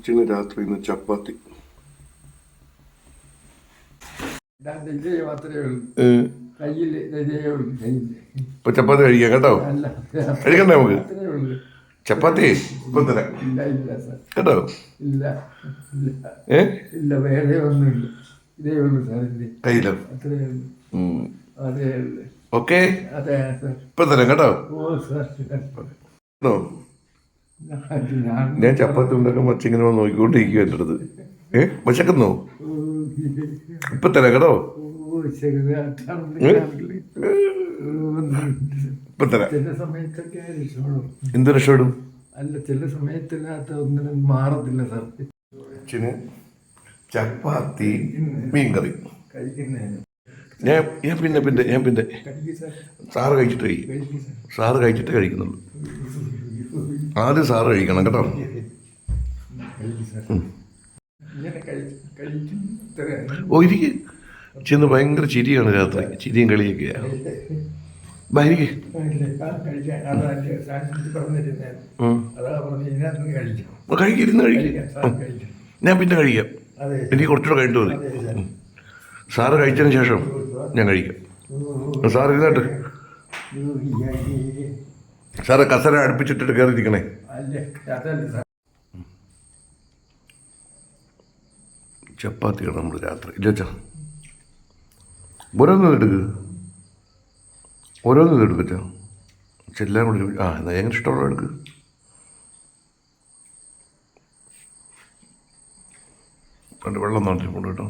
അച്ഛന് രാത്രി ഇന്ന് ചപ്പാത്തി. ഇപ്പൊ ചപ്പാത്തി കഴിക്കാം കേട്ടോ? കഴിക്കണ്ടേ നമുക്ക്? ചപ്പാത്തി? കേട്ടോ? ഇല്ല വേറെ ഒന്നുമില്ല. ഇതേ ഉള്ളൂ കയ്യിലോ? അത്രേ ഉള്ളൂ. ഓക്കെ. ഇപ്പൊ തരാം കേട്ടോ? ഓ സാർ കേട്ടോ ഞാൻ ചപ്പാത്തി ഉണ്ടാക്കുമ്പോൾ അച്ഛൻ ഇങ്ങനെ വന്ന് നോക്കിക്കൊണ്ടിരിക്കും എന്റെ അടുത്ത്. ഏ? വിശക്കുന്നോ ഇപ്പൊ തരാം കേട്ടോ ഇപ്പൊ തരാം എന്ത് രക്ഷപ്പെടും? അല്ല ചില സമയത്തിനകത്ത് ഒന്നിനും മാറത്തില്ല സാർ അച്ഛന് ചപ്പാത്തി മീൻകറി. ഞാൻ ഞാൻ പിന്നെ പിന്നെ ഞാൻ പിന്നെ സാറ് കഴിച്ചിട്ട് കഴിക്കും സാറ് കഴിച്ചിട്ട് കഴിക്കുന്നുള്ളൂ. ആദ്യം സാറ് കഴിക്കണം കേട്ടോ. ഓ ഇരിക്ക്. ചെന്ന് ഭയങ്കര ചിരിയാണ് രാത്രി. ചിരിയും കളിയൊക്കെയാ ഭാര്യക്ക് കഴിക്കിരുന്ന് കഴിക്കും കഴിക്കാം. ഞാൻ പിന്നെ കഴിക്കാം. എനിക്ക് കുറച്ചുകൂടെ കഴിഞ്ഞിട്ട് മതി. സാറ് കഴിച്ചതിന് ശേഷം ഞാൻ കഴിക്കാം. സാർ ഇരുന്നിട്ട്. സാറ് കസര അടുപ്പിച്ചിട്ടിട്ട് കയറിയിരിക്കണേ ചപ്പാത്തിയാണ് നമ്മൾ രാത്രി. ഇല്ല ചാ. ഓരോന്നും എടുക്ക്. ഓരോന്നും എടുക്കച്ചാ എല്ലാം കൂടി ഒരു- ആ എന്നാ എങ്ങനെ ഇഷ്ടമുള്ള എടുക്ക്. പണ്ട് വെള്ളം നോട്ടിട്ടുണ്ട് കേട്ടോ.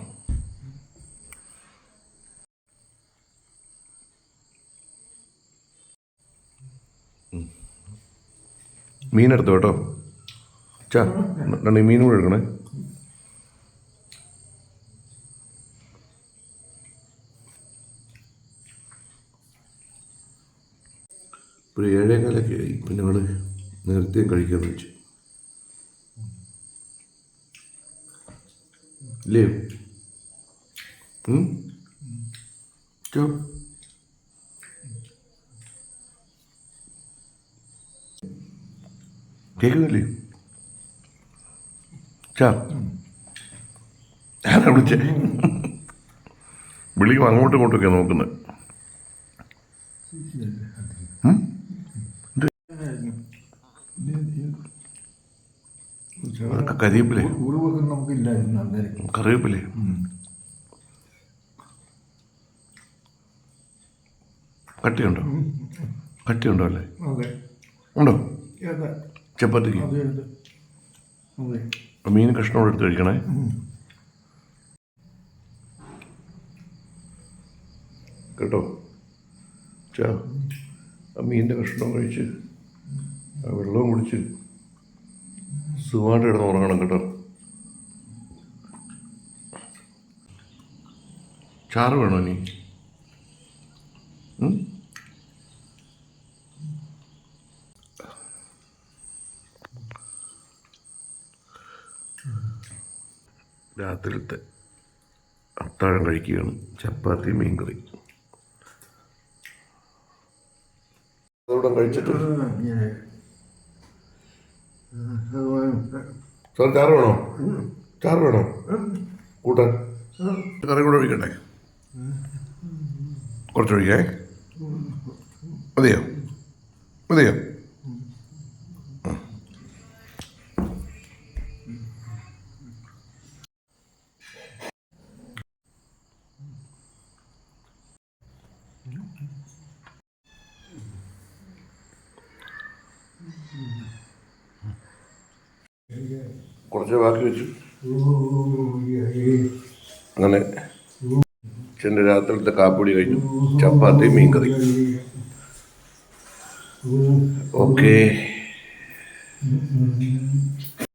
മീനെടുത്തോ കേട്ടോ ചാ രണ്ട് മീൻ കൂടെ എടുക്കണേ ഒരു ഏഴേകാലൊക്കെ ആയി പിന്നെ ഞങ്ങൾ നേരത്തെ കഴിക്കാൻ വെച്ചു ഇല്ലേ? ചോ. കേൾക്കുന്നില്ലേ? ചാ ഞാനാ വിളിച്ചേ. വിളിക്കും അങ്ങോട്ടും ഇങ്ങോട്ടൊക്കെ നോക്കുന്നത്? അതൊക്കെ കറിവേപ്പിലേ കട്ടിയുണ്ടോ? കട്ടിയുണ്ടോ അല്ലേ? ഉണ്ടോ? ചപ്പാത്തിക്ക്? മീൻ കഷ്ണോട് എടുത്ത് കഴിക്കണേ? കേട്ടോ? ചാ ആ മീനിന്റെ കഷ്ണം കഴിച്ച് ആ വെള്ളവും കുടിച്ച് സുഖമായിട്ട് കിടന്ന് ഉറങ്ങണം കേട്ടോ. ചാറ് വേണോ നീ രാത്രിയിലത്തെ അത്താഴം കഴിക്കുകയാണ്. ചപ്പാത്തി മീൻകറി. കറി കഴിച്ചിട്ട്? സാർ ചാറ് വേണോ? ചാറ് വേണോ? കൂട്ടാൻ? കറി കൂടെ ഒഴിക്കണ്ടേ? കുറച്ചൊഴിക്കേ? മതിയോ? മതിയോ? കുറച്ച് ബാക്കി വെച്ചു. അങ്ങനെ അച്ഛന്റെ രാത്രിയിലത്തെ കാപ്പൊടി കഴിഞ്ഞു. ചപ്പാത്തി മീൻകറി. ഓക്കെ.